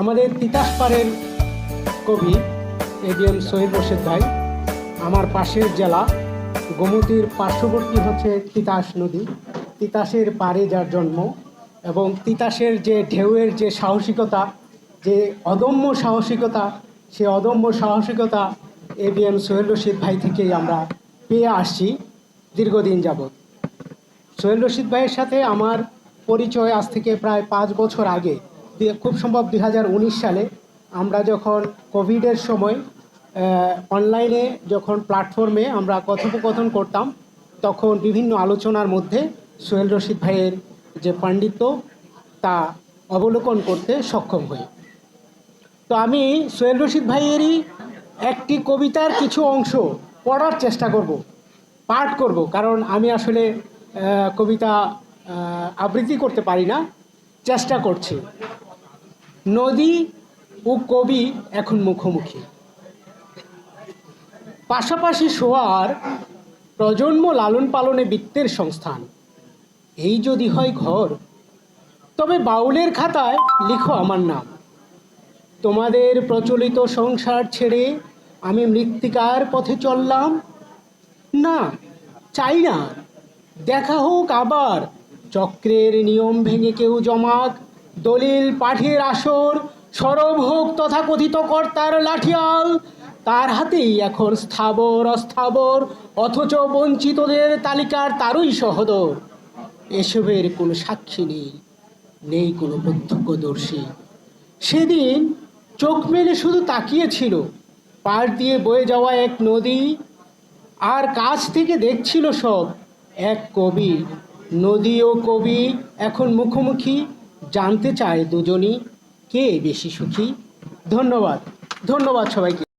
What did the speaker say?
আমাদের তিতাসপাড়ের কবি এডিএম সহিদ রশিদ ভাই। আমার পাশের জেলা, গোমতীর পার্শ্ববর্তী হচ্ছে তিতাস নদী। তিতাসের পাড়ে যার জন্ম এবং তিতাসের যে ঢেউয়ের যে সাহসিকতা, যে অদম্য সাহসিকতা, সে অদম্য সাহসিকতা A B M Sohel Rashid ভাই থেকেই আমরা পেয়ে আসছি দীর্ঘদিন যাবৎ। সোহেল রশিদ ভাইয়ের সাথে আমার পরিচয় আজ থেকে প্রায় পাঁচ বছর আগে। খুব সম্ভব দু হাজার উনিশ সালে আমরা যখন কোভিডের সময় অনলাইনে যখন প্ল্যাটফর্মে আমরা কথোপকথন করতাম, তখন বিভিন্ন আলোচনার মধ্যে সোহেল রশিদ ভাইয়ের যে পাণ্ডিত্য, তা অবলোকন করতে সক্ষম হই। তো আমি সোহেল রশিদ ভাইয়েরই একটি কবিতার কিছু অংশ পড়ার চেষ্টা করব, পাঠ করব, কারণ আমি আসলে কবিতা আবৃত্তি করতে পারি না, চেষ্টা করছি। নদী ও কবি এখন মুখোমুখি। পাশাপাশি শোয়ার প্রজন্ম লালন পালনে বৃত্তের সংস্থান। এই যদি হয় ঘর, তবে বাউলের খাতায় লিখো আমার নাম। তোমাদের প্রচলিত সংসার ছেড়ে আমি মৃত্তিকার পথে চললাম। না, চাই না, দেখা হোক আবার, চক্রের নিয়ম ভেঙে কেউ জমাক। দলিল পাঠের আসর, সরব হোক তথাকথিত কর্তার লাঠিয়াল। তার হাতেই এখন স্থাবর অস্থাবর, অথচ বঞ্চিতদের তালিকার তারই সহদর। এসবের কোনো সাক্ষী নেই নেই কোনো প্রত্যক্ষদর্শী। সেদিন চোখ মেলে শুধু তাকিয়েছিল, পার দিয়ে বয়ে যাওয়া এক নদী, আর কাছ থেকে দেখছিল সব এক কবি। নদী ও কবি এখন মুখোমুখি জানতে চায় দুজনই কে বেশি সুখী? ধন্যবাদ। ধন্যবাদ সবাইকে।